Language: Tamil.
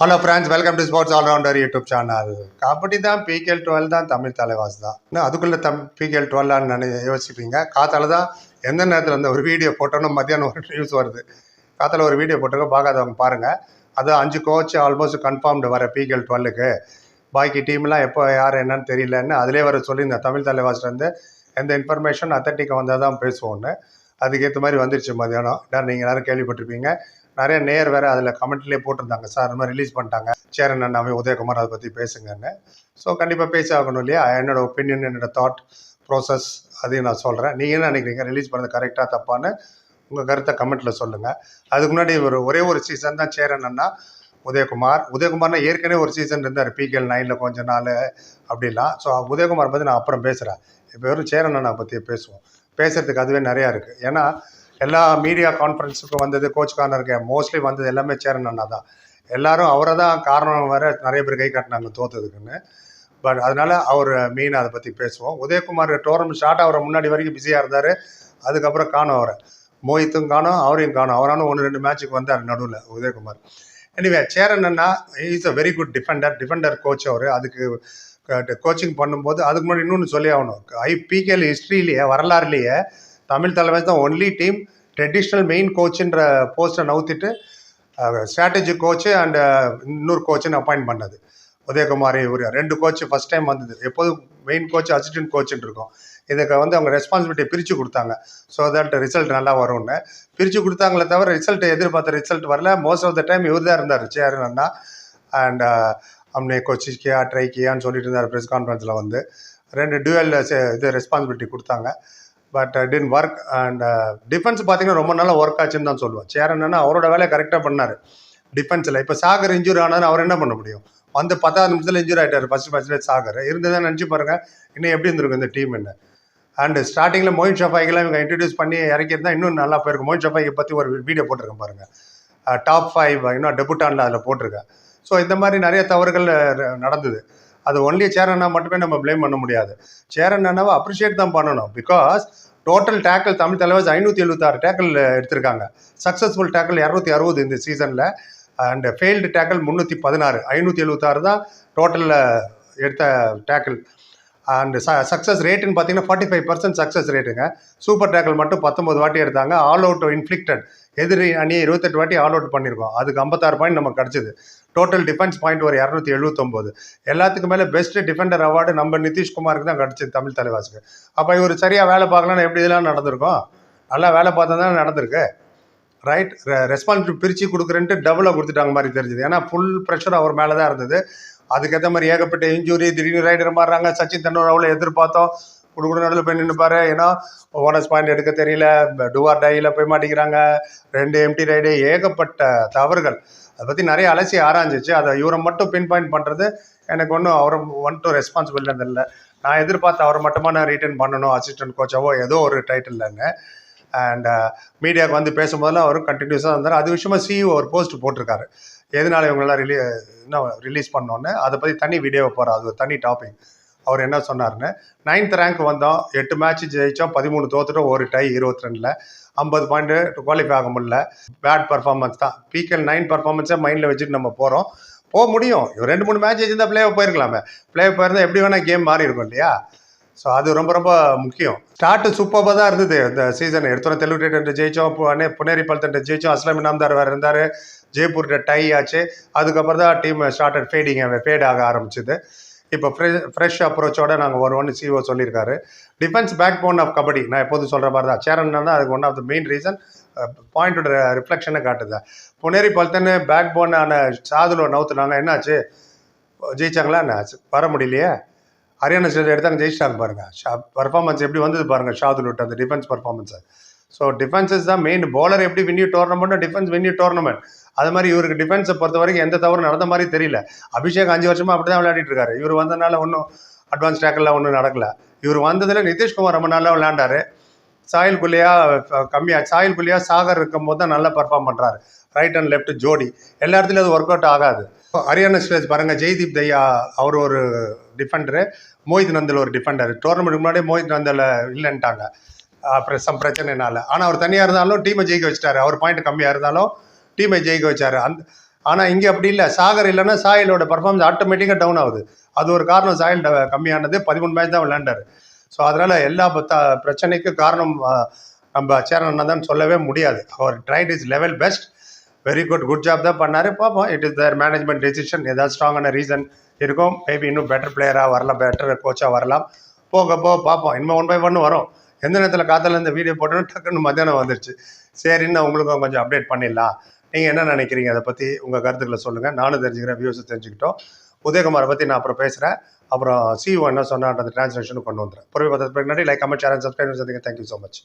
Hello friends welcome to sports allrounder YouTube channel kabaddi தான் பிகேஎல் டுவெல் தான் தமிழ் தலைவாஸ் தான். இன்னும் அதுக்குள்ளே தம் பிகேஎல் டுவெல்லான்னு நினை யோசிப்பீங்க காத்தால தான் எந்த நேரத்தில் அந்த ஒரு வீடியோ போட்டோன்னு மத்தியானம் ஒரு நியூஸ் வருது. காத்தால ஒரு வீடியோ போட்டிருக்கோம் பார்க்காதவங்க பாருங்கள் அது அஞ்சு கோச் ஆல்மோஸ்ட் கன்ஃபார்ம்டு வர பிகேஎல் டுவெல்லுக்கு பாக்கி டீம்லாம் எப்போ யார் என்னன்னு தெரியலன்னு அதிலே வர சொல்லியிருந்தேன். தமிழ் தலைவாஸ்லேருந்து எந்த இன்ஃபர்மேஷன் அத்தட்டிக்கு வந்தால் தான் பேசுவோன்னு அதுக்கேற்ற மாதிரி வந்துருச்சு மத்தியானம். நீங்கள் எல்லாரும் கேள்விப்பட்டிருப்பீங்க. நிறைய நேர் வேறு அதில் கமெண்ட்லேயே போட்டிருந்தாங்க. சார் இந்த மாதிரி ரிலீஸ் பண்ணிட்டாங்க. சேரன் அண்ணாவே உதயகுமார் அதை பற்றி பேசுங்கன்னு. ஸோ கண்டிப்பாக பேசி ஆகணும் இல்லையா? என்னோட ஒப்பீனியன் என்னோட தாட் ப்ராசஸ் அதையும் நான் சொல்கிறேன் நீங்கள் என்ன நினைக்கிறீங்க? ரிலீஸ் பண்ணது கரெக்டாக தப்பான்னு உங்கள் கருத்தை கமெண்ட்டில் சொல்லுங்கள் அதுக்கு முன்னாடி ஒரு ஒரே ஒரு சீசன் தான் சேரன் அண்ணா உதயகுமார். உதயகுமார்னா ஏற்கனவே ஒரு சீசன் இருந்தார் பிகேஎல் நைனில் கொஞ்ச நாள் அப்படிலாம். ஸோ உதயகுமார் பற்றி நான் அப்புறம் பேசுகிறேன் இப்போ வெறும் சேரன் அண்ணா பற்றி பேசுவோம். பேசுகிறதுக்கு அதுவே நிறையா இருக்குது ஏன்னா எல்லா மீடியா கான்ஃபரன்ஸுக்கும் வந்தது கோச் கார்னருக்கு மோஸ்ட்லி வந்தது எல்லாமே சேரன் அண்ணா தான். எல்லாரும் அவரை தான் காரணம் வேற நிறைய பேர் கை காட்டினாங்க தோத்ததுக்குன்னு. பட் அதனால அவர் மெயின் அதை பற்றி பேசுவோம். உதயகுமார் டோர்னமெண்ட் ஸ்டார்ட் ஆகிற முன்னாடி வரைக்கும் பிஸியாக இருந்தார். அதுக்கப்புறம் காணும் அவரை. மோஹித்தும் காணும் அவரையும் காணும். அவரானும் ஒன்று ரெண்டு மேட்ச்சுக்கு வந்தார் நடுவில் Udayakumar. Anyway Cheran Anna is a very good defender defender coach அவர். அதுக்கு கோச்சிங் பண்ணும்போது அதுக்கு முன்னாடி இன்னொன்று சொல்லி ஆகணும். ஐ பிகேஎல் ஹிஸ்ட்ரியிலேயே வரலாறுலேயே தமிழ் தலைமை தான் ஒன்லி டீம் ட்ரெடிஷ்னல் மெயின் கோச்சுன்ற போஸ்ட்டை நவுத்திட்டு ஸ்ட்ராட்டஜி கோச்சு அண்டு இன்னொரு கோச்சுன்னு அப்பாயிண்ட் பண்ணது. உதயகுமார் இவர். ரெண்டு கோச்சு ஃபஸ்ட் டைம் வந்தது. எப்போதும் மெயின் கோச் அசிஸ்டன்ட் கோச்சுன்னு இருக்கும். இதுக்கு வந்து அவங்க ரெஸ்பான்சிபிலிட்டி பிரித்து கொடுத்தாங்க. ஸோ தட் ரிசல்ட் நல்லா வரும்னு. பிரித்து கொடுத்தாங்களே தவிர ரிசல்ட் எதிர்பார்த்த ரிசல்ட் வரல. மோஸ்ட் ஆஃப் த டைம் இவர் தான் இருந்தார். சேர் அண்ணா அண்ட் அம்னே கொச்சிக்கியா ட்ரைக்கியான்னு சொல்லிட்டு இருந்தார் ப்ரெஸ் கான்ஃபரன்ஸில் வந்து. ரெண்டு டியூவல் இது ரெஸ்பான்சிபிலிட்டி கொடுத்தாங்க. But then work and defence பார்த்தீங்கன்னா ரொம்ப நாளாக ஒர்க் ஆச்சுன்னு தான் சொல்லுவேன். சேர் என்னன்னா அவரோட வேலையை கரெக்டாக பண்ணார். டிஃபென்ஸில் இப்போ சாகர் இன்ஜூரி ஆனாலும் அவர் என்ன பண்ண முடியும்? வந்து பத்தாவது நிமிஷத்தில் இன்ஜூரி ஆகிட்டார் ஃபஸ்ட்டு ஃபஸ்ட்டில் சாகர். இருந்ததான் நினச்சி பாருங்கள் இன்னும் எப்படி இருந்திருக்கும் இந்த டீம் என்ன அண்ட் ஸ்டார்டிங்கில் மோயின் ஷஃபாய்க்கெல்லாம் இவங்க இன்ட்ரடியூஸ் பண்ணி இறக்கியிருந்தா இன்னும் நல்லா போயிருக்கும் மோயின் ஷஃபாய்க்கு பற்றி ஒரு வீடியோ போட்டிருக்கேன் பாருங்கள் டாப் ஃபைவ் இன்னும் டெபுட்டானில் அதில் போட்டிருக்கேன். ஸோ இந்த மாதிரி நிறைய தவறுகள் uh, நடந்தது. அது ஒன்லி சேரண்ணா மட்டுமே நம்ம பிளேம் பண்ண முடியாது. சேரண்ணாவை அப்ரிஷியேட் தான் பண்ணணும். பிகாஸ் டோட்டல் டேக்கிள் தமிழ் தலைவர் ஐநூற்றி எழுபத்தாறு டேக்கிள் எடுத்திருக்காங்க. சக்ஸஸ்ஃபுல் டேக்கிள் இரநூத்தி அறுபது இந்த சீசனில் அண்ட் ஃபெயில்டு டேக்கிள் முந்நூற்றி பதினாறு. ஐநூற்றி எழுபத்தாறு தான் டோட்டலில் எடுத்த டேக்கிள் அண்ட் ச சக்ஸஸ் ரேட்டுன்னு பார்த்தீங்கன்னா ஃபார்ட்டி ஃபைவ் பர்சன்ட் சக்ஸஸ் ரேட்டுங்க சூப்பர் டேக்கிள் மட்டும் பத்தொம்பது வாட்டி எடுத்தாங்க. ஆல் அவுட் இன்ஃப்ளிக்டட் எதிரி அணியை இருபத்தெட்டு வாட்டி ஆல் அவுட் பண்ணியிருக்கோம் அதுக்கு ஐம்பத்தாறு பாயிண்ட் நமக்கு கிடச்சிது. டோட்டல் டிஃபென்ஸ் பாயிண்ட் ஒரு இரநூத்தி எழுபத்தொம்போது எல்லாத்துக்கு மேலே பெஸ்ட் டிஃபெண்டர் அவார்டு நம்ம நிதிஷ்குமாருக்கு தான் கிடச்சிது தமிழ் தலைவாசுக்கு அப்போ இவர் சரியாக வேலை பார்க்கலன்னு எப்படி இதெல்லாம் நடந்திருக்கும்? நல்லா வேலை பார்த்தா தான் நடந்திருக்கு. ரைட் ரெஸ்பான்சிபிலிட்டி பிரித்து கொடுக்குறேன்ட்டு டபுளாக கொடுத்துட்டாங்க மாதிரி தெரிஞ்சுது. ஏன்னா ஃபுல் ப்ரெஷர் அவர் மேலே தான் இருந்தது. அதுக்கேற்ற மாதிரி ஏகப்பட்ட இன்ஜுரி திடீர்னு ரைடர் மாறுறாங்க. சச்சின் தெண்டுல்கர் அவ்வளோ எதிர்பார்த்தோம். குடுக்குற நடுவில் போய் நின்றுப்பாரு ஏன்னா ஓனஸ் பாயிண்ட் எடுக்க தெரியல. டுவார் டையில் போய் மாட்டிக்கிறாங்க. ரெண்டு எம்டி ரைடு ஏகப்பட்ட தவறுகள். அதை பற்றி நிறைய அலசி ஆராய்ஞ்சிச்சு. அதை இவரை மட்டும் பின் பாயிண்ட் பண்ணுறது எனக்கு ஒன்றும் அவரை ஒன் டூ ரெஸ்பான்சிபிள் இல்லை நான் எதிர்பார்த்த அவரை மட்டுமா நான் ரிட்டர்ன் பண்ணணும் அசிஸ்டன்ட் கோச்சாவோ ஏதோ ஒரு டைட்டில் இல்லைங்க அண்ட் மீடியாவுக்கு uh, வந்து பேசும்போதெல்லாம் அவரும் கண்டினியூஸாக இருந்தார் அது விஷயமா சிஇஓ ஒரு போஸ்ட் போட்டிருக்காரு. எதனால இவங்கெல்லாம் ரிலீ என்ன ரிலீஸ் பண்ணோன்னு அதை பற்றி தனி வீடியோவை போகிறோம் அது ஒரு தனி டாபிக் அவர் என்ன சொன்னார்னு நைன்த் ரேங்க் வந்தோம். எட்டு மேட்ச் ஜெயித்தோம் பதிமூணு தோத்துட்டோம். ஒரு டை இருபத்தி ரெண்டில் ஐம்பது பாயிண்ட்டு குவாலிஃபை ஆக முடியல. பேட் பர்ஃபார்மன்ஸ் தான். பிகேல் நைன் பர்ஃபார்மன்ஸை மைண்டில் வச்சுட்டு நம்ம போகிறோம் போக முடியும். ரெண்டு மூணு மேட்ச் வச்சுருந்தா பிளே போயிருக்கலாமே. பிளே போயிருந்தா எப்படி வேணால் கேம் மாறி இருக்கும் இல்லையா? ஸோ அது ரொம்ப ரொம்ப முக்கியம். ஸ்டார்ட் சூப்பராக தான் இருந்தது. இந்த சீசன் எடுத்தோம் தெலுங்கு டேட்டர் ஜெயிச்சோம். புனே புனேரி பல்தன்ட்டு ஜெயிச்சோம். அஸ்லாம் இனாம்தார் வேறு இருந்தார். ஜெய்ப்பூர்கிட்ட டை ஆச்சு. அதுக்கப்புறம் தான் டீம் ஸ்டார்டட் ஃபேடிங் ஃபேட் ஆக ஆரம்பிச்சுது. இப்போ ஃப்ரெஷ் ஃப்ரெஷ் அப்ரோச்சோட நாங்கள் வருவோம்னு சிஓ சொல்லியிருக்காரு. Defence backbone of kabaddi. நான் எப்போதும் சொல்கிற மாதிரி தான். சேரன் தான் அதுக்கு one of the main reason பாயிண்டோட ரிஃப்ளெக்ஷனை காட்டுது. புனேரி பல்தன்னு பேக் போனான சாதுல நவுத்துனாங்க. என்னாச்சு? ஜெயிச்சாங்களா? என்ன வர முடியலையே. ஹரியானா ஸ்டேட் எடுத்தாங்க ஜெயிச்சிட்டாங்க பாருங்க. பர்ஃபார்மன்ஸ் எப்படி வந்தது பாருங்க ஷாதுலுட் விட்டு அந்த டிஃபென்ஸ் பர்ஃபார்மன்ஸை ஸோ டிஃபென்சஸ் தான் மெயின் bowler எப்படி வின்யூ டோர்னமெண்ட் டிஃபென்ஸ் வின்யூ டோர்னமெண்ட் அது மாதிரி இவருக்கு டிஃபென்ஸை பொறுத்த வரைக்கும் எந்த தவறும் நடந்த மாதிரி தெரியல. அபிஷேக் அஞ்சு வருஷமாக அப்படி தான் விளையாடிட்டு இருக்காரு. இவர் வந்ததுனால ஒன்றும் அட்வான்ஸ் டேக்கெல்லாம் ஒன்றும் நடக்கலை. இவர் வந்ததில் நிதிஷ்குமார் ரொம்ப நல்லா விளையாண்டார். சாயில் குல்லியா கம்மியாக சாயில் குல்லியா சாகர் இருக்கும் போது தான் நல்லா பர்ஃபார்ம் பண்ணுறாரு ரைட் அண்ட் லெஃப்ட் ஜோடி. எல்லா இடத்துலையும் அது ஒர்க் அவுட் ஆகாது. ஹரியானா ஸ்டேஜ் பாருங்க ஜெய்தீப் தையா அவர் ஒரு டிஃபெண்டரு மோஹித் நந்தல் ஒரு டிஃபெண்டர் டோர்னமெண்ட் முன்னாடியே மோஹித் நந்தல் இல்லைன்ட்டாங்க. அப்புறம் சம் பிரச்சனைனால. ஆனால் அவர் தனியாக இருந்தாலும் டீமை ஜெயிக்க வச்சிட்டாரு. அவர் பாயிண்ட் கம்மியாக இருந்தாலும் டீமை ஜெயிக்க வச்சார். அந்த ஆனால் இங்கே அப்படி இல்லை. சாகர் இல்லைன்னா சாயலோட பர்ஃபார்மன்ஸ் ஆட்டோமேட்டிக்காக டவுன் ஆகுது. அது ஒரு காரணம். சாயல் ட- கம்மியானது. பதிமூணு மேட்ச் தான் விளையாண்டார். ஸோ அதனால் எல்லா பிரச்சனைக்கும் காரணம் நம்ம சேரன் தான் சொல்லவே முடியாது. அவர் tried his level best very good good job தான் பண்ணார். பார்ப்போம் it is their management decision ஏதாவது ஸ்ட்ராங்கான ரீசன் இருக்கும். மேபி இன்னும் பெட்டர் பிளேயராக வரலாம். பெட்டர் கோச்சாக வரலாம். போக போக பார்ப்போம் இனிமேல் ஒன் பை ஒன் வரும். எந்த நேரத்தில் காத்தால இந்த வீடியோ போட்டோன்னு டக்குன்னு மத்தியானம் வந்துருச்சு. சரின்னு உங்களுக்கும் கொஞ்சம் அப்டேட் பண்ணிடலாம். நீங்கள் என்ன நினைக்கிறீங்க? அதை பற்றி உங்கள் கருத்துக்களை சொல்லுங்கள் நானும் தெரிஞ்சுக்கிறேன். வியூஸ் தெரிஞ்சுக்கிட்டோம். உதயகுமாரை பற்றி நான் அப்புறம் பேசுகிறேன் அப்புறம் சிஓ என்ன சொன்னான்ற ட்ரான்ஸ்லேஷனும் கொண்டு வந்துடுறேன். பொறுமை பார்த்ததுக்கு முன்னாடி like comment channel subscribe thank you so much